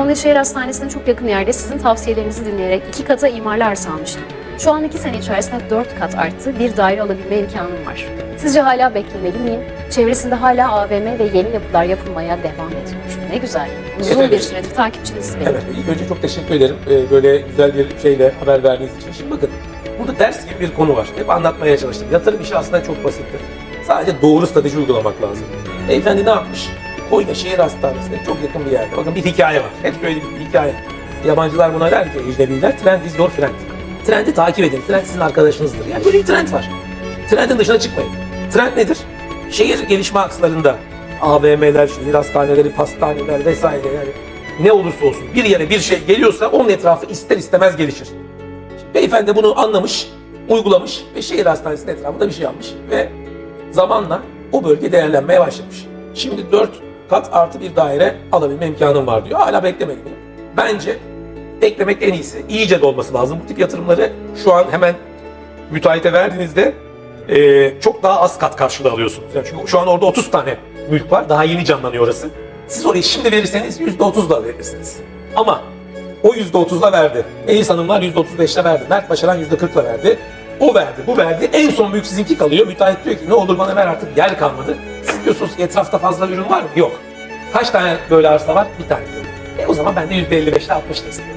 Konya Şehir Hastanesi'ne çok yakın yerde sizin tavsiyelerinizi dinleyerek iki kata imarlı arsa almıştım. Şu an iki sene içerisinde dört kat arttı bir daire alabilme imkanım var. Sizce hala beklemeli miyim? Çevresinde hala AVM ve yeni yapılar yapılmaya devam ediyor. Ne güzel. Uzun Evet. bir süredir takipçiniz benim. Evet, ilk önce çok teşekkür ederim Ee, böyle güzel bir şeyle haber verdiğiniz için. Şimdi bakın, burada ders gibi bir konu var. Hep anlatmaya çalıştım. Yatırım işi aslında çok basittir. Sadece doğru strateji uygulamak lazım. Beyefendi ne yapmış? Konya Şehir Hastanesi'ne çok yakın bir yerde. Bakın bir hikaye var. Hep söylediğim bir hikaye. Yabancılar buna der ki, ecnebiler, trend is your friend. Trendi takip edin. Trend sizin arkadaşınızdır. Yani böyle bir trend var. Trendin dışına çıkmayın. Trend nedir? Şehir gelişme akslarında AVM'ler, şehir hastaneleri, pastaneler vesaire yani ne olursa olsun bir yere bir şey geliyorsa onun etrafı ister istemez gelişir. Şimdi beyefendi bunu anlamış, uygulamış ve şehir hastanesinin etrafında bir şey yapmış ve zamanla o bölge değerlenmeye başlamış. Şimdi 4 kat artı bir daire alabilme imkanım var diyor. Hala beklemedim. Bence beklemek en iyisi. İyice dolması lazım. Bu tip yatırımları şu an hemen müteahhite verdiğinizde e, çok daha az kat karşılığı alıyorsunuz. Yani çünkü şu an orada 30 tane mülk var. Daha yeni canlanıyor orası. Siz orayı şimdi verirseniz %30 da verirsiniz. Ama o %30'la verdi. Melis Hanımlar %35'le verdi. Mert Başaran %40'la verdi. O verdi, bu verdi. En son mülk sizinki kalıyor. Müteahhit diyor ki ne olur bana ver artık yer kalmadı. Ki etrafta fazla ürün var mı? Yok. Kaç tane böyle arsa var? Bir tane. E o zaman ben de %55'le 60'la istiyorum.